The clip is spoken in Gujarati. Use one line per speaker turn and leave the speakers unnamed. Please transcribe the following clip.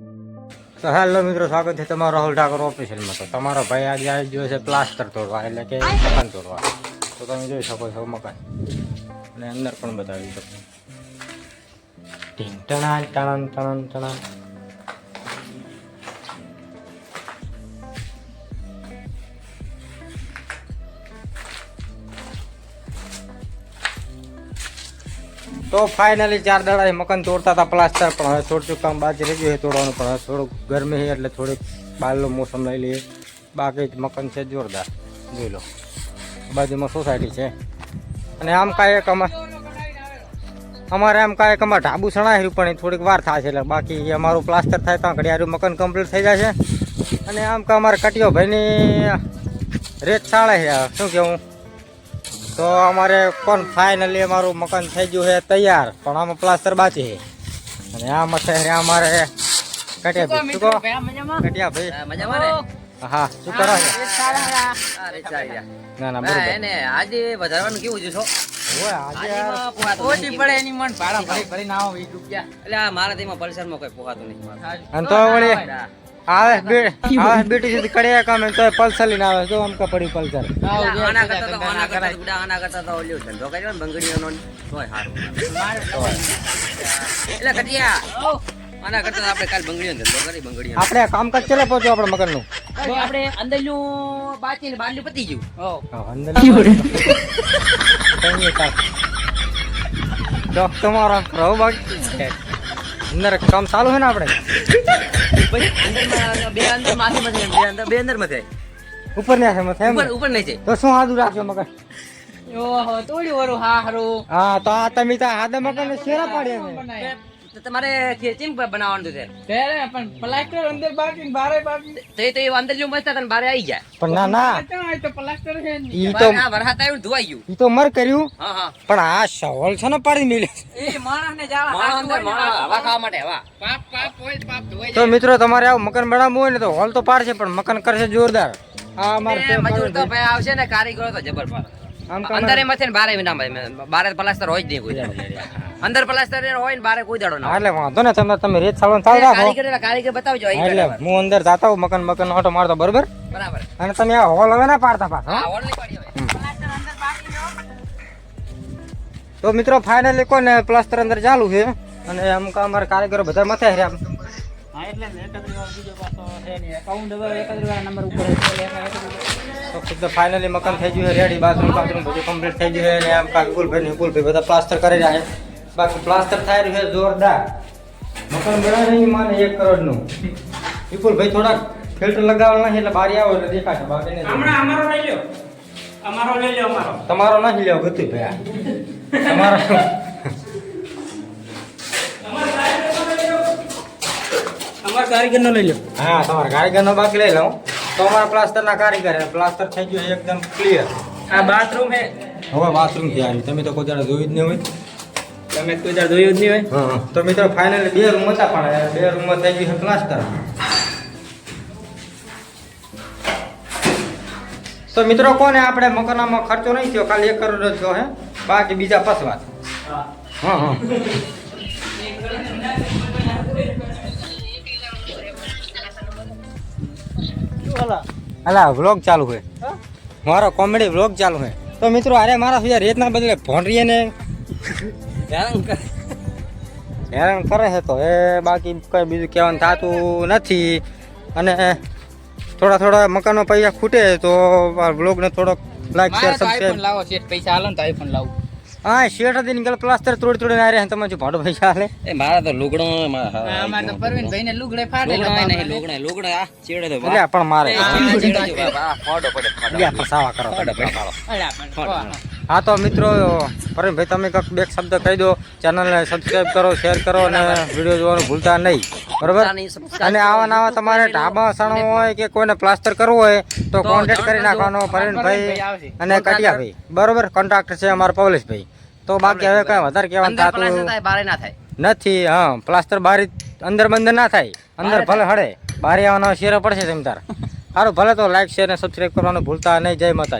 તો હેલો મિત્રો, સ્વાગત છે તમારો રાહુલ ઠાકોર ઓફિશિયલમાં તો તમારો ભાઈ આજે આવી ગયો છે પ્લાસ્ટર તોડવા, એટલે કે મકાન તોડવા. તો તમે જોઈ શકો છો મકાન. અને અંદર પણ બતાવી શકો. ટીંગ ટણ ટણ ટણન. તો ફાઇનલી ચાર દાડા મકાન તોડતા હતા પ્લાસ્ટર પણ હવે થોડું કામ બાકી રહી ગયું તોડવાનું, પણ હવે થોડુંક ગરમી છે એટલે થોડીક બહારનું મોસમ લઈ લઈએ. બાકી મકાન છે જોરદાર. જોઈ લો. બાજુમાં સોસાયટી છે. અને આમ કાંઈ એક અમારે અમારે આમ કાંઈ એક અમારે ઢાબુ સણાયું પણ એ થોડીક વાર થાય છે એટલે બાકી અમારું પ્લાસ્ટર થાય ત્યાં ઘડિયાળું મકાન કમ્પ્લીટ થઈ જાય છે. અને આમ કે અમારે કટિયો ભાઈની રેત શાળા છે. શું કેવું તો અમારે કોણ ફાઇનલી અમારું મકાન થઈ ગયું છે તૈયાર. પણ આમાં પ્લાસ્ટર બાકી છે. અને આ મથે અમારે કટિયા ભાઈ શું કટિયા ભાઈ
મજામાં?
હા શું કરો છો? ના ના બરોબર.
એને આજે વધારવાનું કેવું છે છો
ઓય, આજે
આજેમાં પોહાતું
ઓછી
નથી.
પડે એની મન. ભાડા ભરી ભરીને આવો
એટલે આ મારા પલ્સરમાં કોઈ પોહાતું નહીં.
અને તો વળી આવે બે- આવે બેટી સુધી કડિયા કામે તો પલ્સર લઈને આવે તો આમ કે પડી પલ્સર.
આના કરતા તો આના કરતા બધા આના કરતા તો ઓલું ધંધો કર્યો ને બંગડીઓનો ને તોય સારું.
મારે
એટલે કટિયા. આના કરતા આપણે કાલ બંગડીઓ ધંધો કરી બંગડીઓ
આપણે કામ કાજ ચલે પહોંચ્યો આપણે મકાનનું
તો આપણે અંદરનું બાકી ને બહારનું પતી ગયું.
હો.
અંદર તો તમારો રહો બાકી છે. અંદર કામ ચાલુ છે ને આપણે?
બે અંદર માથે માથે બે અંદર બે અંદર માથે
ઉપર ને છે મથે
ઉપર? ઉપર નહીં છે
તો શું હાદું રાખજો મગર?
ઓહો તોડ્યું વરું હા હારું.
હા તો આ તમે તો હાદા ને શેરા પાડ્યા
તમારે ખેંચીને બનાવવાનું છે
ત્યારે પણ પ્લાસ્ટર અંદર બાકી બારે બાકી.
તો એ અંદર જો મસ્ત હતા બારે આવી જાય
પણ ના ના.
તો પ્લાસ્ટર છે.
ઈ તો
આ વરસાદ આવ્યો ધોવાઈ ગયું.
ઈ તો મર કર્યું.
હા હા.
પણ આ સવાલ છે ને પાડી મેલે
એ માણસને જાવા
માણસ અંદર માણસ હવા ખાવા માટે હવા.
પાપ પાપ હોય પાપ ધોવાઈ
તો મિત્રો તમારે આવું મકાન બનાવવું હોય ને તો હોલ તો પાડશે પણ મકાન કરશે જોરદાર. આ અમારે
મજૂર તો ભાઈ આવશે ને કારીગરો તો જબર પાડે. અંદર એમાં છે ને બારે ના બારે પ્લાસ્ટર હોય જ નહીં કોઈ. અંદર પ્લાસ્ટર હોય ને બારે કોઈ દાડો ના
એટલે વાંધો ને તમે તમે રેત સાળવાનું ચાલુ રાખો.
કારીગર કારીગર બતાવજો
એટલે હું અંદર જાતા હું મકાન મકાન ઓટો મારતો બરોબર?
બરાબર.
અને તમે આ હોલ હવે ના પાડતા પાછો
હા, ઓળ નહીં પાડી
તો મિત્રો ફાઇનલી કોને પ્લાસ્ટર અંદર ચાલુ છે? અને આમ અમારે અમારા કારીગરો બધા મથે છે
હા એટલે ને એકત્રીસ વાળો બીજો પાછો એકાઉન્ટ હવે એકત્રીસ નંબર ઉપર જ છે એટલે એકત્રીસ
તો ફાઇનલી મકાન થઈ ગયું છે રેડી બાથરૂમ બાથરૂમ બધું કમ્પ્લીટ થઈ ગયું છે અને આમ કા વિપુલભાઈ ને ગુલભાઈ બધા પ્લાસ્ટર કરી રહ્યા છે. બાકી પ્લાસ્ટર થાય રહ્યું છે જોરદાર. મકાન બનાવે નહીં માને એક કરોડનું. વિપુલભાઈ થોડાક ફિલ્ટર લગાવવાના છે એટલે બારી આવો એટલે દેખાશે. બાકી નહીં
હમણાં અમારો લઈ લ્યો. અમારો લઈ લ્યો અમારો.
તમારો નથી લેવો ગતિ ભાઈ. તમારો.
અમારો કારીગર લઈ લો
હા તમારા કારીગરનો બાકી લઈ લઉં તો અમારા પ્લાસ્ટરના કારીગર પ્લાસ્ટર થઈ ગયું એકદમ ક્લિયર
આ બાથરૂમ હે
હવે બાથરૂમ આવી. તમે તો કોઈ જોયું જ નહીં હોય.
તમે કોઈ દર જોયું જ નહીં હોય?
તો મિત્રો ફાઇનલી બે રૂમ હતા પણ બે રૂમમાં થઈ ગયું પ્લાસ્ટર તો મિત્રો કોને આપણે મકાનમાં ખર્ચો નહીં થયો? ખાલી એક કરોડ જ થયો હે. બાકી બીજા પસવા
હા
હા હા. અલા વ્લોગ ચાલુ હોય મારો કોમેડી વ્લોગ ચાલુ હોય તો મિત્રો અરે મારા સુધી રેતના બદલે ભોંડરીએ ને.
હેરાન કરે.
હેરાન કરે છે તો એ બાકી કઈ બીજું કહેવાનું થતું નથી. અને થોડા થોડા મકાનો પૈસા ખૂટે તો બ્લોગને થોડોક લાઈક શેર
મારે
સબસ્ક્રાઈબ
લાવો શેઠ પૈસા હાલો ને તો આઈફોન લાવું.
હા શેઠ હતી નીકળ પ્લાસ્ટર તોડી તોડી આવી રહ્યા તમે જો ભાડો પૈસા હાલે.
એ મારા તો લુગડો માં હા,
અમારે તો પરવીનભાઈ ને લુગડે ફાડે
લુગડો નહીં, લુગડો આ ચેડે તો
પણ મારે.
ફોડો પડે, ફોડો.
સાવા કરો
ફોડો પડે.
હા તો મિત્રો પરમભાઈ તમે કંઈક બે શબ્દ કહી દો. ચેનલને સબસ્ક્રાઈબ કરો શેર કરો અને વીડિયો જોવાનું ભૂલતા નહીં. બરોબર? અને આવા નવા તમારે ઢાબા સણવું હોય કે કોઈને પ્લાસ્ટર કરવું હોય તો કોન્ટેક્ટ કરી નાખવાનો
પરવીનભાઈ.
અને કટિયાભાઈ. બરોબર? કોન્ટ્રાક્ટર છે અમારા પવલેશભાઈ તો બાકી હવે કાંઈ વધારે કહેવાનું થતું નથી હા પ્લાસ્ટર બારી અંદર બંધ ના થાય. અંદર ભલે હડે. બારી આવવાનો શેરો પડશે તમ તાર. સારું ભલે તો લાઈક શેર અને સબસ્ક્રાઈબ કરવાનું ભૂલતા નહીં. જય માતા